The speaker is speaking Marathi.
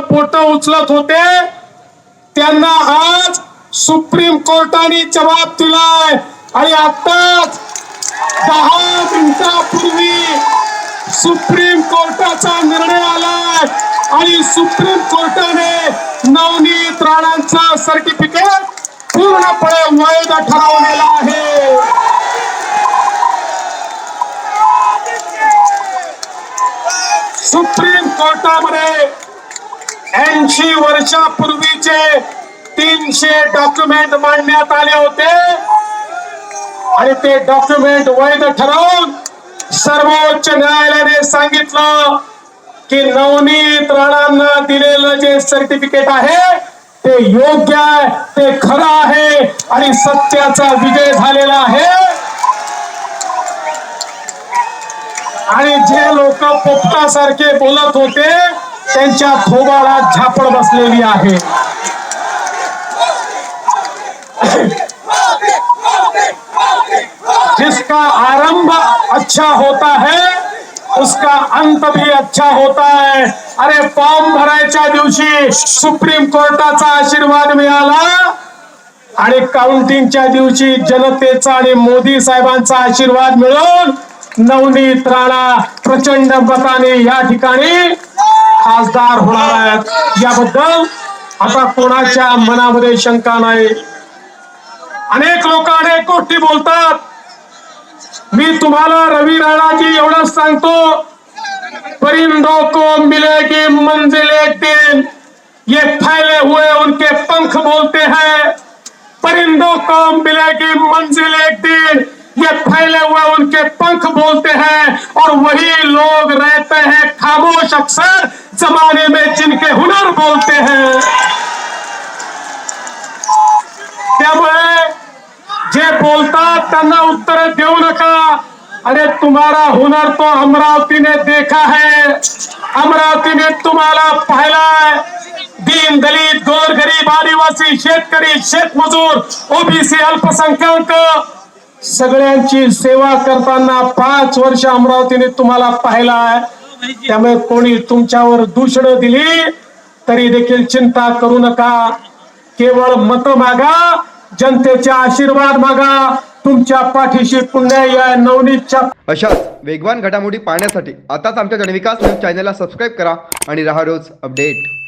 पोट उचलत होते. त्यांना आज सुप्रीम कोर्टाने जबाब दिलाय. आणि आताच दहा मिनिटापूर्वी सुप्रीम कोर्टाचा निर्णय आलाय. आणि सुप्रीम कोर्टाने नवनीत राणांचा सर्टिफिकेट पूर्णपणे वैध ठरवलेला आहे. सुप्रीम कोर्टामध्ये ऐंशी वर्षापूर्वीचे तीनशे डॉक्युमेंट मांडण्यात आले होते. आणि ते डॉक्युमेंट वैध ठरवून सर्वोच्च न्यायालयाने सांगितलं की नवनीत राणांना दिलेलं जे सर्टिफिकेट आहे ते योग्य आहे ते खरं आहे आणि सत्याचा विजय झालेला आहे. आणि जे लोक पोपटासारखे बोलत होते त्यांच्या थोबाला झापड बसलेली आहे. जिसका आरंभ अच्छा होता है उसका अंत भी अच्छा होता है. अरे फॉर्म भरायच्या दिवशी सुप्रीम कोर्टाचा आशीर्वाद मिळाला आणि काउंटिंगच्या दिवशी जनतेचा आणि मोदी साहेबांचा आशीर्वाद मिळून नवनीत राणा प्रचंड मताने या ठिकाणी खासदार होणार आहेत. याबद्दल आता कोणाच्या मनामध्ये शंका नाही. अनेक लोक अनेक गोष्टी बोलतात. मी तुम्हाला रवी राणाजी एवढंच सांगतो. परिंदों को मिलेगी मंजिल एक दिन ये फैले हुए उनके पंख बोलते हैं. परिंदों को मिलेगी मंजिल एक दिन ये फैले हुए उनके पंख बोलते हैं और वही लोग रहते हैं खामोश अक्सर जमाने में जिनके हुनर बोलते हैं। त्यामुळे जे बोलतात त्यांना उत्तर देऊ नका अरे तुम्हारा हुनर तो अमरावती ने देखा है। अमरावती ने तुम्हाला पाहिलाय दीन दलित, गोर गरीब, आदिवासी, शेतकरी शेतमजूर ओबीसी, अल्पसंख्याक सगळ्यांची सेवा करताना पाच वर्ष अमरावतीने तुम्हाला पाहिला त्यामुळे कोणी तुमच्यावर दूषण दिली तरी देखील चिंता करू नका. केवळ मत मागा जनतेचे आशीर्वाद मागा. तुमच्या पाठीशी पुण्या या नवनीतच्या अशाच वेगवान घडामोडी पाहण्यासाठी आताच आमच्या जनविकास न्यूज चॅनलला सबस्क्राईब करा आणि राहा रोज अपडेट.